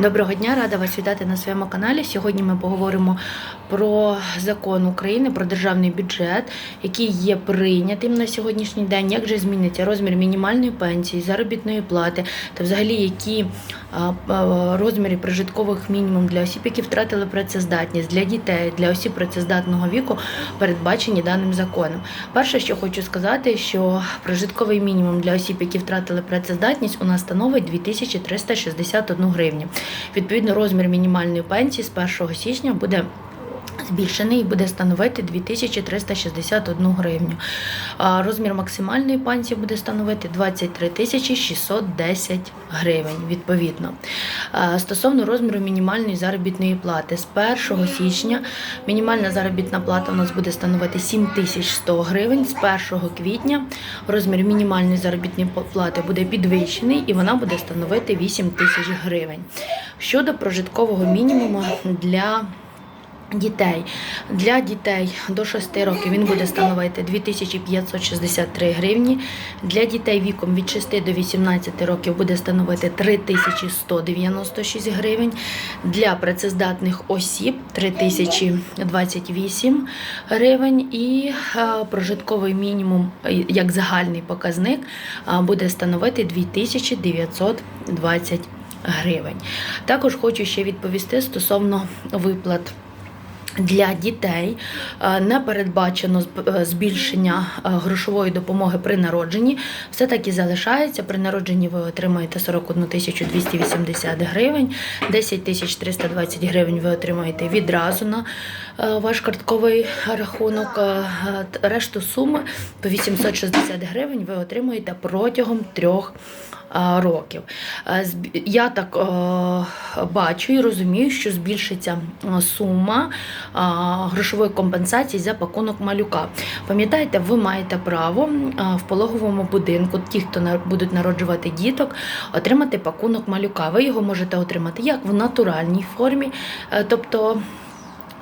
Доброго дня, рада вас вітати на своєму каналі. Сьогодні ми поговоримо про закон України про державний бюджет, який є прийнятим на сьогоднішній день. Як же зміниться розмір мінімальної пенсії, заробітної плати та взагалі які розміри прожиткових мінімум для осіб, які втратили працездатність, для дітей, для осіб працездатного віку передбачені даним законом. Перше, що хочу сказати, що прожитковий мінімум для осіб, які втратили працездатність, у нас становить 2361 гривню. Відповідно, розмір мінімальної пенсії з 1 січня буде. Збільшений і буде становити 2361 гривню. Розмір максимальної пенсії буде становити 23 тисячі 610 гривень. Відповідно, стосовно розміру мінімальної заробітної плати, з 1 січня мінімальна заробітна плата у нас буде становити 7100 гривень. З 1 квітня розмір мінімальної заробітної плати буде підвищений і вона буде становити 8 тисяч гривень. Щодо прожиткового мінімуму для Дітей для дітей до 6 років він буде становити 2563 гривні. Для дітей віком від 6 до 18 років буде становити 3196 гривень. Для працездатних осіб 3028 гривень. І е, прожитковий мінімум е, як загальний показник е, буде становити 2920 гривень. Також хочу ще відповісти стосовно виплат. Для дітей е, не передбачено е, збільшення е, грошової допомоги при народженні. Все таки залишається. При народженні ви отримаєте 41 тисячу 280 гривень, 10 тисяч 320 гривень ви отримаєте відразу на ваш картковий рахунок. Е, е, Решту суми по 860 гривень ви отримуєте протягом трьох е, років. Е, Я так е, бачу і розумію, що збільшиться е, сума е, грошової компенсації за пакунок малюка. Пам'ятаєте, ви маєте право е, в пологовому будинку, ті, хто будуть народжувати діток, отримати пакунок малюка. Ви його можете отримати як в натуральній формі, е, тобто.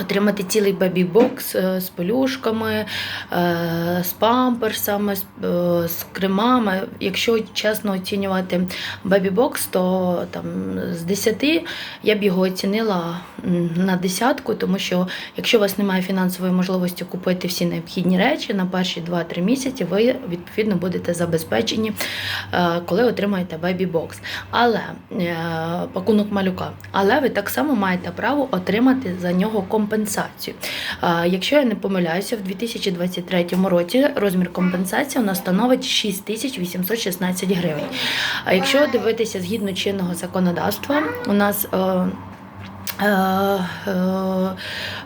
Отримати цілий бебі-бокс е, з пелюшками, е, з памперсами, з, е, кремами. Якщо чесно оцінювати бебі-бокс, то там з 10 я б його оцінила на десятку, тому що якщо у вас немає фінансової можливості купити всі необхідні речі на перші 2-3 місяці, ви відповідно будете забезпечені, коли отримаєте бебі-бокс. Але пакунок малюка. Але ви так само маєте право отримати за нього компенсацію. Якщо я не помиляюся, в 2023 році розмір компенсації у нас становить 6816 гривень. А якщо дивитися згідно чинного законодавства, у нас е,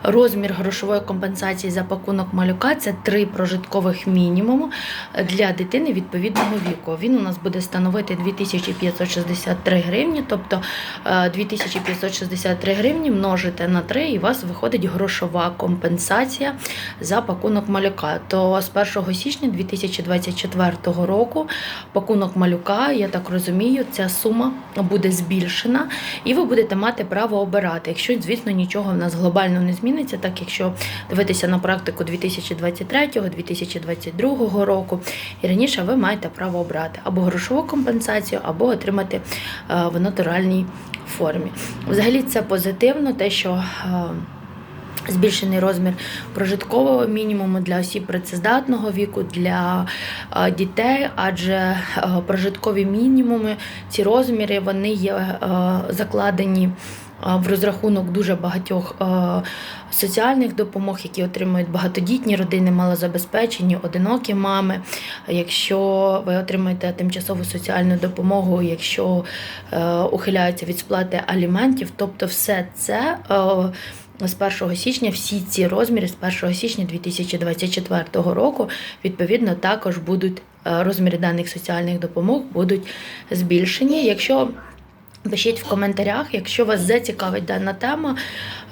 Розмір грошової компенсації за пакунок малюка це три прожиткових мінімуму для дитини відповідного віку. Він у нас буде становити 2563 гривні, тобто е, 2563 гривні множите на 3 і у вас виходить грошова компенсація за пакунок малюка. То з 1 січня 2024 року пакунок малюка, я так розумію, ця сума буде збільшена, і ви будете мати право обирати. Якщо, звісно, нічого в нас глобально не зміниться, так якщо дивитися на практику 2023-2022 року, і раніше ви маєте право обрати або грошову компенсацію, або отримати е, в натуральній формі. Взагалі це позитивно, те, що е, Збільшений розмір прожиткового мінімуму для осіб працездатного віку, для е, дітей, адже прожиткові мінімуми, ці розміри вони є закладені в розрахунок дуже багатьох соціальних допомог, які отримують багатодітні родини, малозабезпечені, одинокі мами. Якщо ви отримаєте тимчасову соціальну допомогу, якщо е, ухиляються від сплати аліментів, тобто все це. е, з 1 січня всі ці розміри з 1 січня 2024 року відповідно також будуть е, розміри даних соціальних допомог будуть збільшені. Якщо Пишіть в коментарях, якщо вас зацікавить дана тема,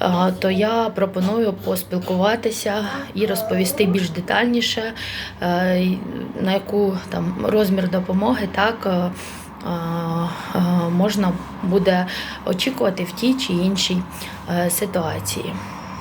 е, то я пропоную поспілкуватися і розповісти більш детальніше, е, на яку там розмір допомоги так е, можна буде очікувати в тій чи іншій ситуації.